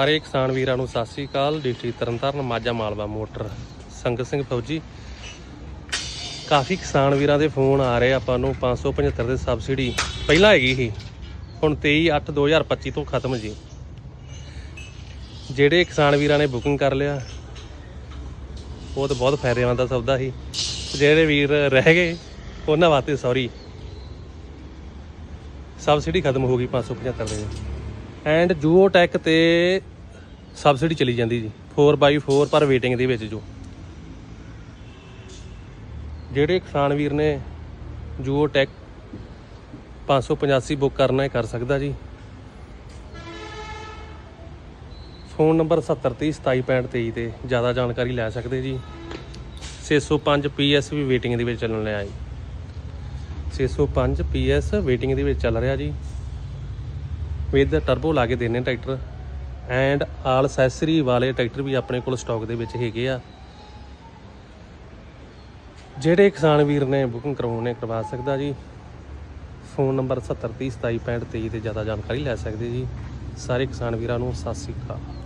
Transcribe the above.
ਸਾਰੇ ਕਿਸਾਨ ਵੀਰਾਂ ਨੂੰ ਸਤਿ ਸ੍ਰੀ ਅਕਾਲ। District Tarn Taran, Majha Malwa motor. ਸੰਗਤ ਸਿੰਘ ਫੌਜੀ। ਕਾਫੀ ਕਿਸਾਨ ਵੀਰਾਂ ਦੇ ਫੋਨ ਆ ਰਹੇ ਆਪਾਂ ਨੂੰ। 575 ਦੇ ਸਬਸਿਡੀ ਪਹਿਲਾਂ ਹੈਗੀ ਸੀ। ਹੁਣ 23 8 2025 ਤੋਂ ਖਤਮ ਜੀ। ਜਿਹੜੇ ਕਿਸਾਨ ਵੀਰਾਂ ਨੇ ਬੁਕਿੰਗ ਕਰ ਲਿਆ, ਉਹ ਤਾਂ ਬਹੁਤ ਫਾਇਦੇਮੰਦ ਦਾ ਸੌਦਾ ਸੀ। ਜਿਹੜੇ ਵੀਰ ਰਹਿ ਗਏ, ਉਹਨਾਂ ਵਾਸਤੇ ਸੌਰੀ ਸਬਸਿਡੀ ਖਤਮ ਹੋ ਗਈ 575 ਦੇ। ਐਂਡ ਜੂਓ ਟੈਕ ਤੇ ਸਬਸਿਡੀ ਚਲੀ ਜਾਂਦੀ ਜੀ। 4x4 ਪਰ ਵੇਟਿੰਗ ਦੇ ਵਿੱਚ ਜੋ। ਜਿਹੜੇ ਕਿਸਾਨ ਵੀਰ ਨੇ ਜੂਓ ਟੈਕ 585 ਬੁੱਕ ਕਰਨਾ ਹੈ ਕਰ ਸਕਦਾ ਜੀ। ਫੋਨ ਨੰਬਰ 7030276523 ਤੇ ਜ਼ਿਆਦਾ ਜਾਣਕਾਰੀ ਲੈ ਸਕਦੇ ਜੀ। 605 PS ਵੀ ਵੇਟਿੰਗ ਦੇ ਵਿੱਚ ਚੱਲਣ ਲਿਆ ਜੀ। 605 PS ਵੇਟਿੰਗ ਦੇ ਵਿੱਚ ਚੱਲ ਰਿਹਾ ਜੀ। ਵਿਦ ਟਰਬੋ ਲਾ ਕੇ ਦੇਣੇ ਟਰੈਕਟਰ। ਐਂਡ ਆਲ ਅਸੈਸਰੀ ਵਾਲੇ ਟਰੈਕਟਰ ਵੀ ਆਪਣੇ ਕੋਲ ਸਟਾਕ ਦੇ ਵਿੱਚ ਹੈਗੇ ਆ। ਜਿਹੜੇ ਕਿਸਾਨ ਵੀਰ ਨੇ ਬੁਕਿੰਗ ਕਰਵਾਉਣੇ ਕਰਵਾ ਸਕਦਾ ਜੀ। ਫੋਨ ਨੰਬਰ 7030276523 ਤੇ ਜ਼ਿਆਦਾ ਜਾਣਕਾਰੀ ਲੈ ਸਕਦੇ ਜੀ। ਸਾਰੇ ਕਿਸਾਨ ਵੀਰਾਂ ਨੂੰ ਸਤਿ ਸ੍ਰੀ ਅਕਾਲ।